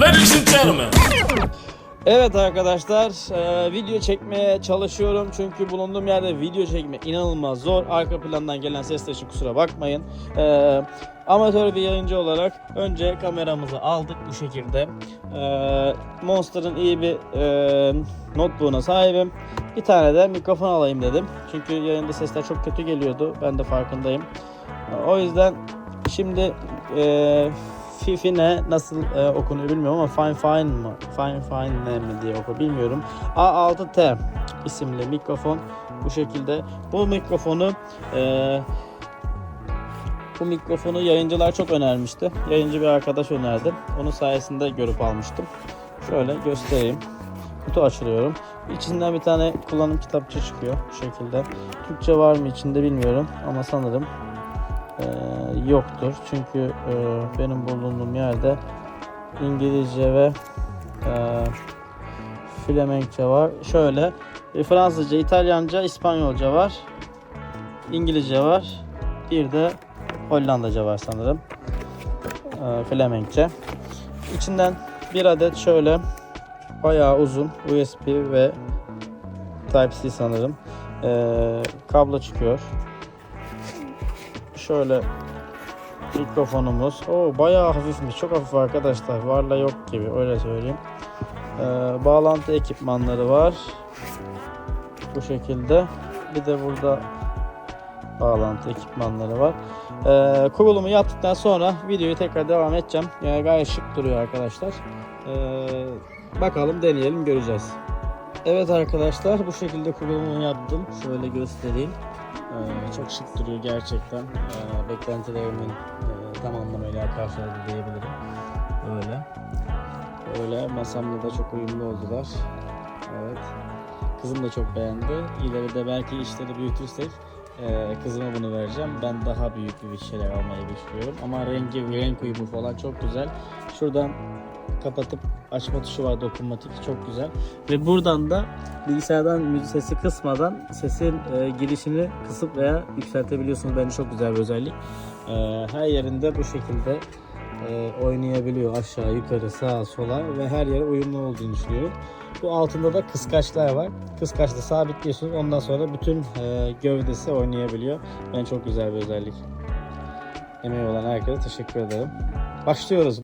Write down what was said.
Ladies and gentlemen. Evet arkadaşlar e, video çekmeye çalışıyorum çünkü bulunduğum yerde video çekme inanılmaz zor. Arka plandan gelen sesler için kusura bakmayın. E, amatör bir yayıncı olarak önce kameramızı aldık bu şekilde. E, Monster'ın iyi bir e, notebook'una sahibim. Bir tane de mikrofon alayım dedim. Çünkü yayında sesler çok kötü geliyordu. Ben de farkındayım. O yüzden şimdi e, Fifi ne nasıl e, okunuyor bilmiyorum ama Fine Fine mı? Fine Fine ne mi diye oku bilmiyorum. A6T isimli mikrofon bu şekilde. Bu mikrofonu e, bu mikrofonu yayıncılar çok önermişti. Yayıncı bir arkadaş önerdi. Onun sayesinde görüp almıştım. Şöyle göstereyim. Kutu açılıyorum. İçinden bir tane kullanım kitapçı çıkıyor bu şekilde. Türkçe var mı içinde bilmiyorum ama sanırım e, yoktur. Çünkü e, benim bulunduğum yerde İngilizce ve e, Flemenkçe var. Şöyle e, Fransızca, İtalyanca, İspanyolca var. İngilizce var. Bir de Hollandaca var sanırım. E, Flemenkçe. İçinden bir adet şöyle bayağı uzun USB ve Type-C sanırım. E, kablo çıkıyor şöyle mikrofonumuz. O bayağı hafifmiş. Çok hafif arkadaşlar. Varla yok gibi öyle söyleyeyim. Ee, bağlantı ekipmanları var. Bu şekilde. Bir de burada bağlantı ekipmanları var. Ee, kurulumu yaptıktan sonra videoyu tekrar devam edeceğim. Yani gayet şık duruyor arkadaşlar. Ee, bakalım deneyelim göreceğiz. Evet arkadaşlar bu şekilde kurulumunu yaptım. Şöyle göstereyim. Ee, çok şık duruyor gerçekten. Ee, beklentilerimin e, tam anlamıyla karşıladı diyebilirim. Böyle. Böyle masamla da çok uyumlu oldular. Evet. Kızım da çok beğendi. İleride belki işleri büyütürsek e, kızıma bunu vereceğim. Ben daha büyük bir şeyler almayı düşünüyorum. Ama rengi, renk uyumu falan çok güzel. Şuradan kapatıp açma tuşu var dokunmatik çok güzel. Ve buradan da bilgisayardan müzik sesi kısmadan sesin e, girişini kısıp veya yükseltebiliyorsunuz. Bence çok güzel bir özellik. E, her yerinde bu şekilde e, oynayabiliyor aşağı yukarı sağa sola ve her yere uyumlu olduğunu düşünüyorum. Bu altında da kıskaçlar var. Kıskaçla sabitliyorsunuz ondan sonra bütün e, gövdesi oynayabiliyor. Ben çok güzel bir özellik. Emeği olan herkese teşekkür ederim. Başlıyoruz.